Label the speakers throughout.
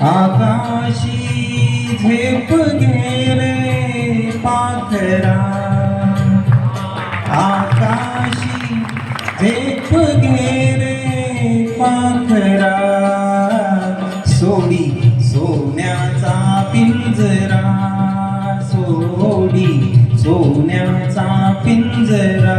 Speaker 1: 아가씨 예쁘게 받으라. 아가씨 예쁘게 받으라. सोन्याचा पिंजरा.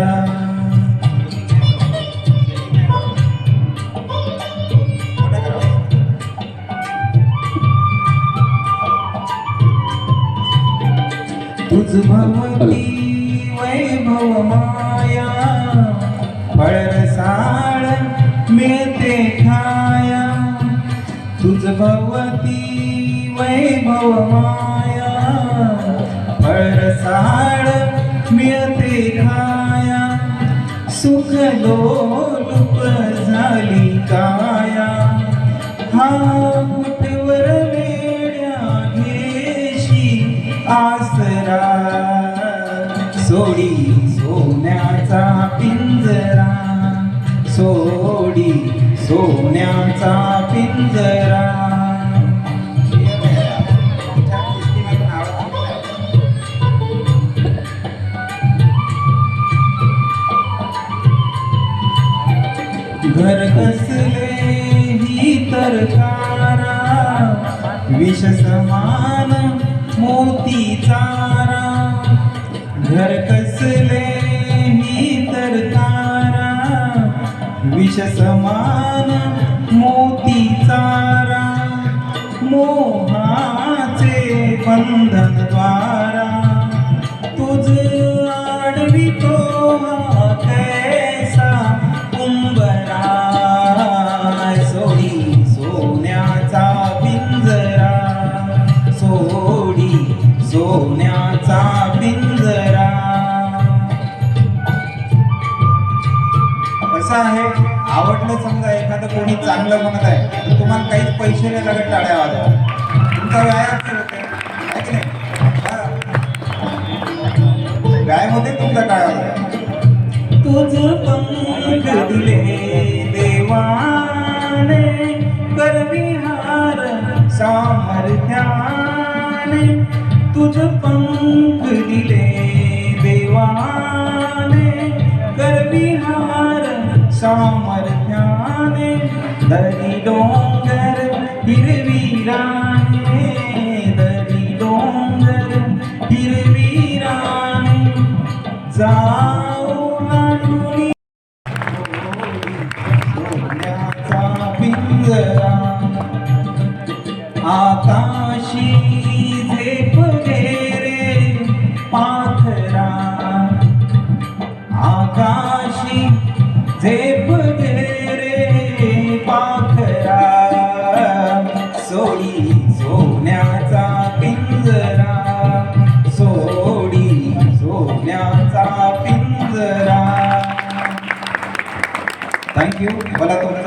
Speaker 1: तुझ भगवती वैभव माया पळसाळ मिळते खाया. तुझ भगवती वैभव माया पळसाळ मिळते खाया सुख लोलुप झाली काया. हा कुठवर वेड्या घेशी आसरा. सोडी सोन्याचा पिंजरा सोडी सोन्याचा पिंजरा. सरकारा विष समान मोती चारा. घर कसले ही तरकारा विष समान मोती चारा. मोहाचे बंधन द्वारा सोन्याचा पिंजरा. कसं आहे? आवडलं समजा एखादं कोणी चांगलं म्हणत आहे तर तुम्हाला काहीच पैसे नाही लागत टाळ्या वाजवा. तुमचा व्यायाम होते नाही? व्यायाम होते तुमचा टाळ्या तुझ पंख दिले देवाने करविहार सामर्थ्याने. तुझ पंख दिले देवाने गर्विहार सामर्थ्याने दरी डोंगर हिरवी राने दरी डोंगर हिरवी राने जाऊ लांडुनी पिंजरा आकाशी तेरे पाथरा आकाशी झेप गेरे पाखरा सोडी सोन्याचा पिंजरा सोडी सोन्याचा पिंजरा. थँक्यू मला तुमचा.